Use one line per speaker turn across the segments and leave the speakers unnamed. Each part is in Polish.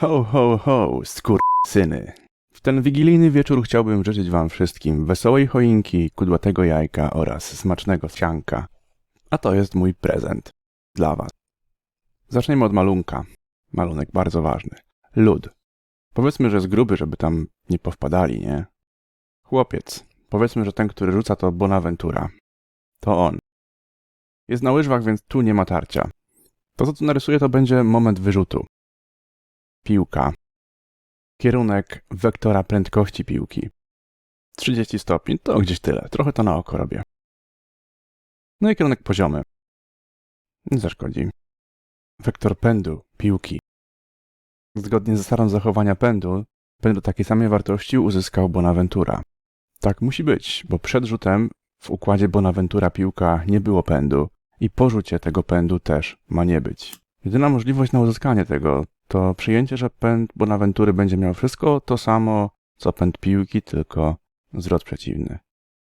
Ho, ho, ho, syny. W ten wigilijny wieczór chciałbym życzyć wam wszystkim wesołej choinki, kudłatego jajka oraz smacznego sianka. A to jest mój prezent dla was. Zaczniemy od malunka. Malunek bardzo ważny. Lud. Powiedzmy, że jest gruby, żeby tam nie powpadali, nie? Chłopiec. Powiedzmy, że ten, który rzuca to Bonaventura. To on. Jest na łyżwach, więc tu nie ma tarcia. To, co tu narysuję, to będzie moment wyrzutu. Piłka. Kierunek wektora prędkości piłki. 30 stopni, to gdzieś tyle. Trochę to na oko robię. No i kierunek poziomy. Nie zaszkodzi. Wektor pędu piłki. Zgodnie z zasadą zachowania pędu, pędu takiej samej wartości uzyskał Bonaventura. Tak musi być, bo przed rzutem w układzie Bonaventura piłka nie było pędu i po rzucie tego pędu też ma nie być. Jedyna możliwość na uzyskanie tego to przyjęcie, że pęd Bonaventury będzie miał wszystko to samo, co pęd piłki, tylko zwrot przeciwny.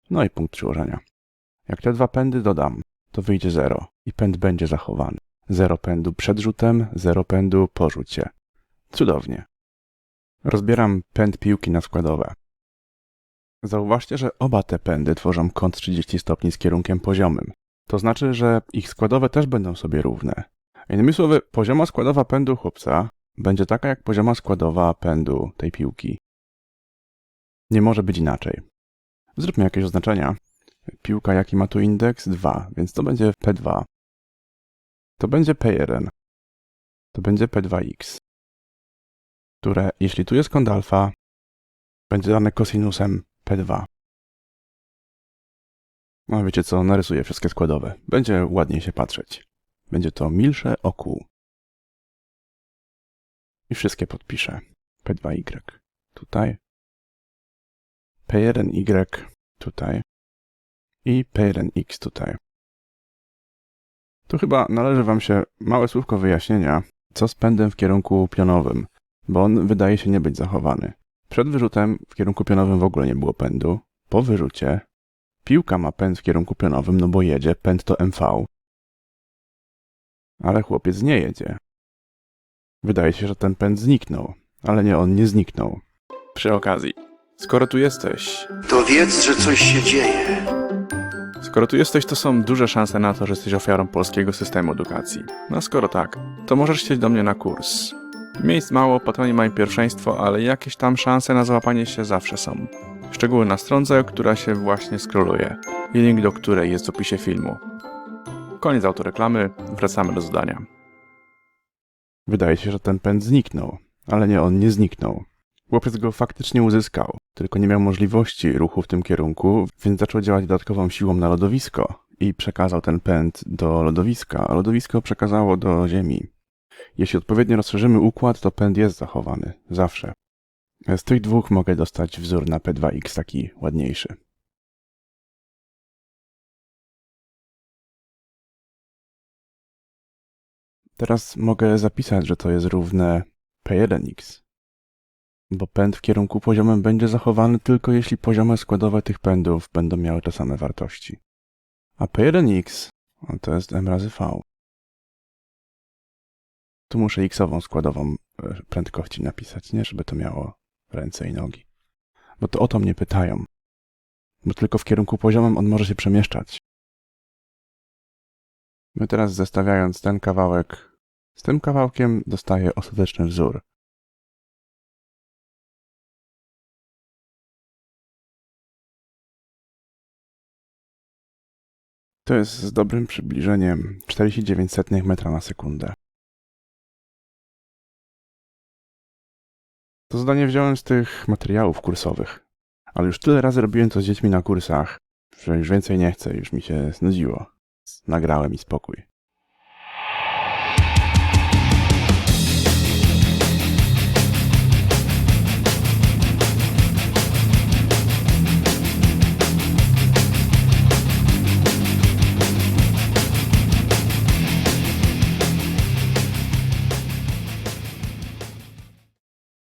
No i punkt przyłożenia. Jak te dwa pędy dodam, to wyjdzie zero i pęd będzie zachowany. Zero pędu przed rzutem, zero pędu po rzucie. Cudownie. Rozbieram pęd piłki na składowe. Zauważcie, że oba te pędy tworzą kąt 30 stopni z kierunkiem poziomym. To znaczy, że ich składowe też będą sobie równe. Innymi słowy, pozioma składowa pędu chłopca będzie taka jak pozioma składowa pędu tej piłki. Nie może być inaczej. Zróbmy jakieś oznaczenia. Piłka jaki ma tu indeks? 2, więc to będzie P2. To będzie P1. To będzie P2x. Które, jeśli tu jest kąt alfa, będzie dane kosinusem P2. No wiecie co, narysuję wszystkie składowe. Będzie ładniej się patrzeć. Będzie to milsze oku. I wszystkie podpiszę. P2Y tutaj. P1Y tutaj. I P1X tutaj. Tu chyba należy Wam się małe słówko wyjaśnienia, co z pędem w kierunku pionowym, bo on wydaje się nie być zachowany. Przed wyrzutem w kierunku pionowym w ogóle nie było pędu. Po wyrzucie piłka ma pęd w kierunku pionowym, no bo jedzie, pęd to MV. Ale chłopiec nie jedzie. Wydaje się, że ten pęd zniknął, ale nie, on nie zniknął. Przy okazji, skoro tu jesteś,
To wiedz, że coś się dzieje.
skoro tu jesteś, to są duże szanse na to, że jesteś ofiarą polskiego systemu edukacji. No skoro tak, to możesz chcieć do mnie na kurs. Miejsc mało, patroni mają pierwszeństwo, ale jakieś tam szanse na załapanie się zawsze są. Szczegóły na stronce, która się właśnie scrolluje i link do której jest w opisie filmu. Koniec autoreklamy, wracamy do zadania. Wydaje się, że ten pęd zniknął, ale nie, on nie zniknął. Chłopiec go faktycznie uzyskał, tylko nie miał możliwości ruchu w tym kierunku, więc zaczął działać dodatkową siłą na lodowisko i przekazał ten pęd do lodowiska, a lodowisko przekazało do ziemi. Jeśli odpowiednio rozszerzymy układ, to pęd jest zachowany, zawsze. Z tych dwóch mogę dostać wzór na P2X taki ładniejszy. Teraz mogę zapisać, że to jest równe P1x, bo pęd w kierunku poziomym będzie zachowany tylko jeśli poziome składowe tych pędów będą miały te same wartości. A P1x no to jest m razy v. Tu muszę x-ową składową e, prędkości napisać, nie? Żeby to miało ręce i nogi. Bo to o to mnie pytają. Bo tylko w kierunku poziomym on może się przemieszczać. My teraz zestawiając ten kawałek z tym kawałkiem dostaję ostateczny wzór. To jest z dobrym przybliżeniem 49 metra na sekundę. To zadanie wziąłem z tych materiałów kursowych. Ale już tyle razy robiłem to z dziećmi na kursach, że już więcej nie chcę, już mi się znudziło. Nagrałem i spokój.